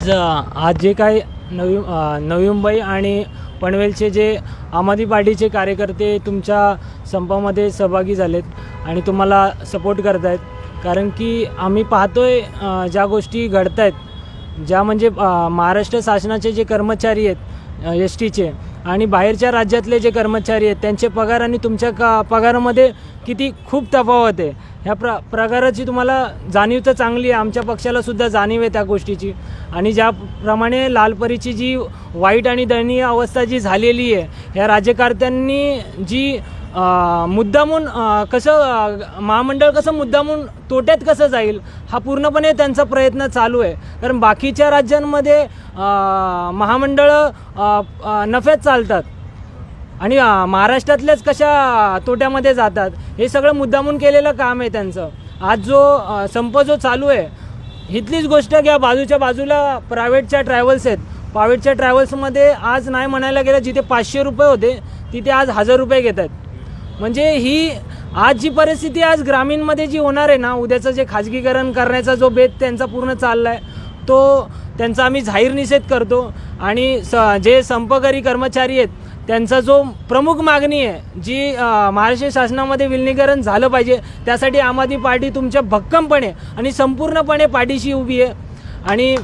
आज आज जे काही नवी नवी मुंबई आणि पनवेलचे जे आम आदमी पार्टीचे कार्यकर्ते तुमच्या संपामध्ये सहभागी झालेत आणि तुम्हाला सपोर्ट करत आहेत कारण की आम्ही पाहतोय आहे ज्या गोष्टी घडत आहेत ज्या म्हणजे महाराष्ट्र शासनाचे जे कर्मचारी आहेत एस टीचे आणि बाहेरच्या राज्यातले जे कर्मचारी आहेत त्यांचे पगार आणि तुमच्या का पगारामध्ये किती खूप तफावत आहे. ह्या प्र प्रकाराची तुम्हाला जाणीव तर चांगली आहे आमच्या पक्षाला सुद्धा जाणीव आहे त्या गोष्टीची. आणि ज्याप्रमाणे लालपरीची जी वाईट आणि दयनीय अवस्था जी झालेली आहे ह्या राज्यकर्त्यांनी जी मुद्दामून कसं महामंडळ कसं मुद्दामून तोट्यात कसं जाईल हा पूर्णपणे त्यांचा प्रयत्न चालू आहे. कारण बाकीच्या राज्यांमध्ये महामंडळं नफ्यात चालतात. आणि महाराष्ट्रातल्याच कशा तोट्यामध्ये जातात हे सगळं मुद्दामून केलेलं काम आहे त्यांचं. आज जो संप जो चालू आहे इथलीच गोष्ट घ्या बाजूच्या बाजूला प्रायव्हेटच्या ट्रॅव्हल्स आहेत. प्रायव्हेटच्या ट्रॅव्हल्समध्ये आज नाही म्हणायला गेलं जिथे पाचशे रुपये होते तिथे आज हजार रुपये घेतात म्हणजे ही आज जी परिस्थिती आज ग्रामीणमध्ये जी होणार आहे ना उद्याचं जे खाजगीकरण करण्याचा जो बेत त्यांचा पूर्ण चालला आहे तो त्यांचा आम्ही जाहीर निषेध करतो. आणि स जे संपकरी कर्मचारी आहेत त्यांचा जो प्रमुख मागणी आहे जी महाराष्ट्र शासनामध्ये विलिनीकरण झालं पाहिजे त्यासाठी आम आदमी पार्टी तुमच्या भक्कमपणे आणि संपूर्णपणे पाठीशी उभी आहे. आणि